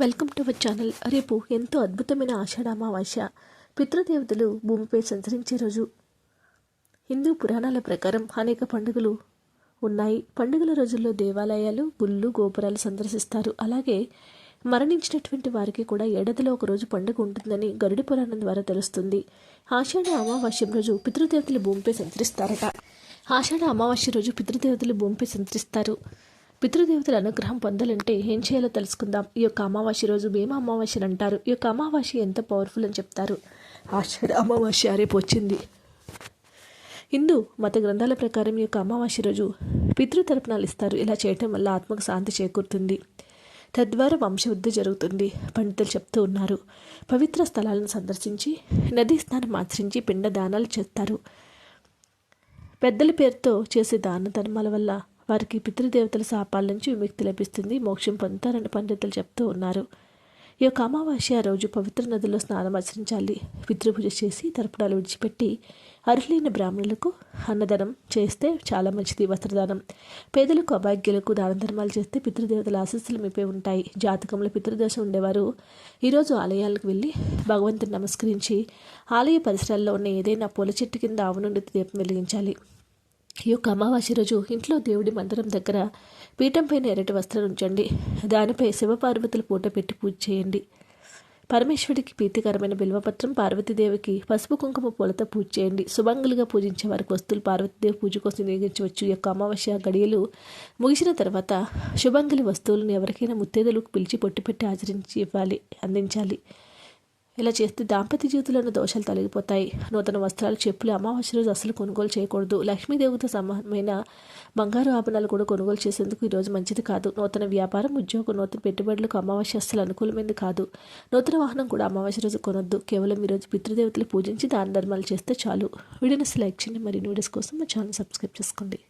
Welcome to our channel. రేపు ఎంతో అద్భుతమైన ఆషాఢ అమావాస్య పితృదేవతలు భూమిపై సంచరించే రోజు. హిందూ పురాణాల ప్రకారం అనేక పండుగలు ఉన్నాయి. పండుగల రోజుల్లో దేవాలయాలు గుళ్ళు గోపురాలు సందర్శిస్తారు. అలాగే మరణించినటువంటి వారికి కూడా ఏడాదిలో ఒక రోజు పండుగ ఉంటుందని గరుడి పురాణం ద్వారా తెలుస్తుంది. ఆషాఢ అమావాస్యం రోజు పితృదేవతలు భూమిపై సంచరిస్తారట. ఆషాఢ అమావాస్య రోజు పితృదేవతలు భూమిపై సంచరిస్తారు. పితృదేవతల అనుగ్రహం పొందాలంటే ఏం చేయాలో తెలుసుకుందాం. ఈ యొక్క అమావాస్య రోజు భీమ అమావాస్యని అంటారు. ఈ యొక్క అమావాస్య ఎంత పవర్ఫుల్ అని చెప్తారు? ఆశ్చర్య అమావాస్య రేపు వచ్చింది. హిందూ మత గ్రంథాల ప్రకారం ఈ యొక్క అమావాస్య రోజు పితృతర్పణాలు ఇస్తారు. ఇలా చేయటం వల్ల ఆత్మకు శాంతి చేకూరుతుంది. తద్వారా వంశవృద్ధి జరుగుతుంది. పండితులు చెప్తూ ఉన్నారు. పవిత్ర స్థలాలను సందర్శించి నదీ స్నానం ఆచరించి పిండ దానాలు చేస్తారు. పెద్దల పేరుతో చేసే దాన ధర్మాల వల్ల వారికి పితృదేవతల శాపాల నుంచి విముక్తి లభిస్తుంది మోక్షం పొందుతారని పండితులు చెప్తూ ఉన్నారు. ఈ యొక్క అమావాస్య రోజు పవిత్ర నదిలో స్నానం ఆచరించాలి. పితృపూజ చేసి తర్పణాలు విడిచిపెట్టి అర్హులైన బ్రాహ్మణులకు అన్నదానం చేస్తే చాలా మంచిది. వస్త్రదానం. పేదలకు అభాగ్యులకు దాన ధర్మాలు చేస్తే పితృదేవతల ఆశస్సులు మీపై ఉంటాయి. జాతకంలో పితృదోషం ఉండేవారు ఈరోజు ఆలయాలకు వెళ్ళి భగవంతుని నమస్కరించి ఆలయ పరిసరాల్లో ఉన్న ఏదైనా పూల చెట్టు కింద ఆవు నుండి దీపం వెలిగించాలి. ఈ యొక్క అమావాస్య రోజు ఇంట్లో దేవుడి మందిరం దగ్గర పీఠం పైన ఎర్రటి వస్త్రం ఉంచండి. దానిపై శివపార్వతుల పూట పెట్టి పూజ చేయండి. పరమేశ్వరికి ప్రీతికరమైన బిల్వపత్రం పార్వతీదేవికి పసుపు కుంకుమ పూలతో పూజ చేయండి. శుభంగులుగా పూజించే వారికి వస్తువులు పార్వతీదేవి పూజ కోసం వినియోగించవచ్చు. యొక్క అమావాస్య గడియలు ముగిసిన తర్వాత శుభంగులి వస్తువులను ఎవరికైనా ముత్తేదలకు పిలిచి పొట్టు పెట్టి ఆచరించి ఇవ్వాలి అందించాలి. ఇలా చేస్తే దాంపత్య జీవితంలోని దోషాలు తొలగిపోతాయి. నూతన వస్త్రాలు చెప్పులు అమావాస్య రోజు అసలు కొనుగోలు చేయకూడదు. లక్ష్మీదేవితో సమానమైన బంగారు ఆభరణాలు కూడా కొనుగోలు చేసేందుకు ఈరోజు మంచిది కాదు. నూతన వ్యాపారం ఉద్యోగం నూతన పెట్టుబడులకు అమావాస్య అస్సలు అనుకూలమైనది కాదు. నూతన వాహనం కూడా అమావాస్య రోజు కొనొద్దు. కేవలం ఈరోజు పితృదేవతలు పూజించి దాన ధర్మాలు చేస్తే చాలు. వీడియోని లైక్ చేయండి. మరిన్ని వీడియోస్ కోసం మా ఛానల్ సబ్స్క్రైబ్ చేసుకోండి.